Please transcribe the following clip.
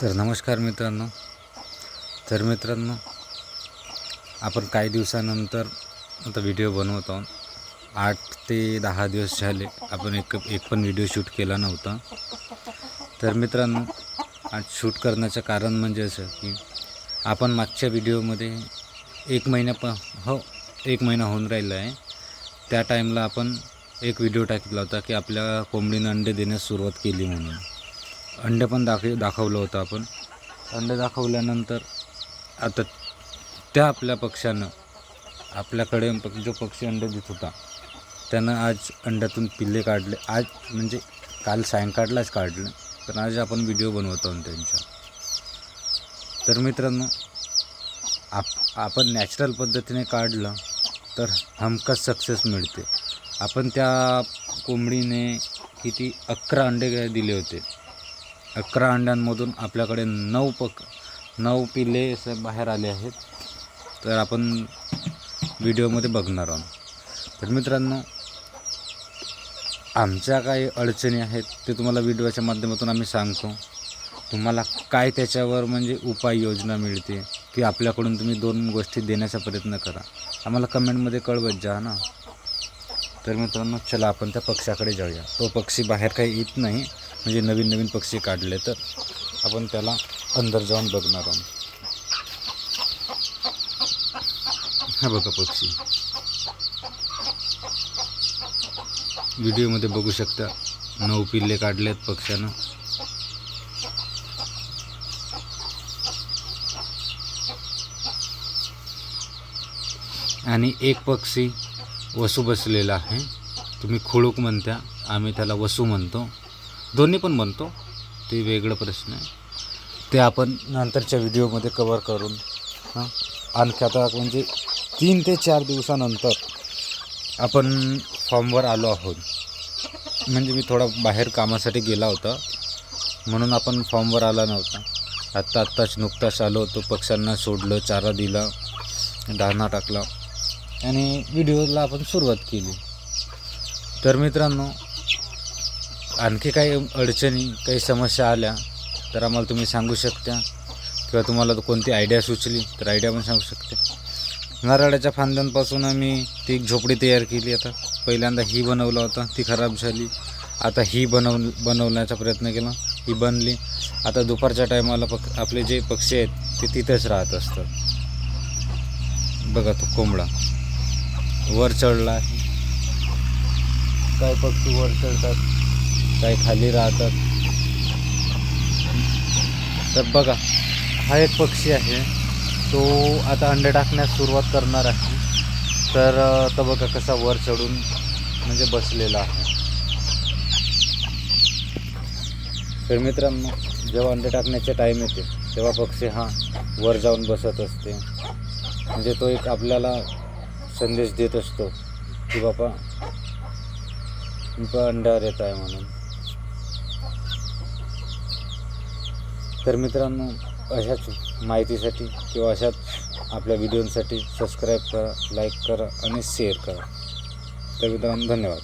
तर नमस्कार मित्रांनो. तर मित्रांनो आपण काही दिवसानंतर आता व्हिडिओ बनवत आहोत. आठ ते दहा दिवस झाले आपण एक एक पण व्हिडिओ शूट केला नव्हता. तर मित्रांनो आज शूट करण्याचं कारण म्हणजे असं की आपण मागच्या व्हिडिओमध्ये एक महिन्या प हो एक महिना होऊन राहिला आहे. त्या टाईमला आपण एक व्हिडिओ टाकला होता की आपल्या कोंबडीनं अंडे देण्यास सुरुवात केली म्हणून. अंडे पण दाखव दाखवलं होतं आपण. अंडे दाखवल्यानंतर आता त्या आपल्या पक्षानं आपल्याकडे जो पक्षी अंडे देत होता त्यानं आज अंड्यातून पिल्ले काढले. आज म्हणजे काल सायंकाळलाच काढलं. पण आज आपण व्हिडिओ बनवत आहोत त्यांच्या. तर मित्रांनो आप आपण नॅचरल पद्धतीने काढलं तर हमखास सक्सेस मिळते. आपण त्या कोंबडीने किती अकरा अंडे दिले होते. अकरा अंड्यांमधून आपल्याकडे नऊ पक नऊ पिल्ले असे बाहेर आले आहेत. तर आपण व्हिडिओमध्ये बघणार आहोत. तर मित्रांनो आमच्या काही अडचणी आहेत ते तुम्हाला व्हिडिओच्या माध्यमातून आम्ही सांगतो. तुम्हाला काय त्याच्यावर म्हणजे उपाययोजना मिळते की आपल्याकडून तुम्ही दोन गोष्टी देण्याचा प्रयत्न करा. आम्हाला कमेंटमध्ये कळवत जा ना. तर मित्रांनो चला आपण त्या पक्षाकडे जाऊया. तो पक्षी बाहेर काही येत नाही. म्हणजे नवीन नवीन पक्षी काढले तर आपण त्याला अंदर जाऊन बघणार आहोत. हा बघा पक्षी. व्हिडिओमध्ये बघू शकता नऊ पिल्ले काढले आहेत पक्ष्यानं. आणि एक पक्षी वसू बसलेला आहे. तुम्ही खुळूक म्हणत्या आम्ही त्याला वसू म्हणतो. दोन्ही पण म्हणतो. ते वेगळं प्रश्न आहे. ते आपण नंतरच्या व्हिडिओमध्ये कवर करून हां आणखी आता म्हणजे तीन ते चार दिवसानंतर आपण फॉर्मवर आलो आहोत. म्हणजे मी थोडा बाहेर कामासाठी गेला होता. म्हणून आपण फॉर्मवर आला नव्हता. आत्ता आत्ताच नुकताच आलो होतो. पक्ष्यांना सोडलं चारा दिला दाणा टाकला. आणि व्हिडिओला आपण सुरुवात केली. तर मित्रांनो आणखी काही अडचणी काही समस्या आल्या तर आम्हाला तुम्ही सांगू शकता किंवा तुम्हाला कोणती आयडिया सुचली तर आयडिया पण सांगू शकते. नारळाच्या फांद्यांपासून आम्ही ती एक झोपडी तयार केली. आता पहिल्यांदा ही बनवला होता ती खराब झाली. आता ही बनव बनवण्याचा प्रयत्न केला ही बनली. आता दुपारच्या टायमाला पक आपले जे पक्षी आहेत ते तिथेच राहत असतात. बघा तो कोंबडा. वर चढला आहे. काय पक्षी वर चढतात? काही खाली राहतात. तर बघा हा एक पक्षी आहे. तो आता अंडे टाकण्यास सुरुवात करणार आहे. तर अ, बघा कसा वर चढून म्हणजे बसलेला आहे. तर मित्रांनो जेव्हा अंडे टाकण्याचे टाईम येते तेव्हा पक्षी हा वर जाऊन बसत असते. म्हणजे तो एक आपल्याला संदेश देत असतो की बाबा मी पण अंड्यावर येत आहे म्हणून. तर मित्रांनो अशाच माहितीसाठी किंवा अशाच आपल्या व्हिडिओसाठी सबस्क्राईब करा लाईक करा आणि शेअर करा. तर मित्रांनो धन्यवाद.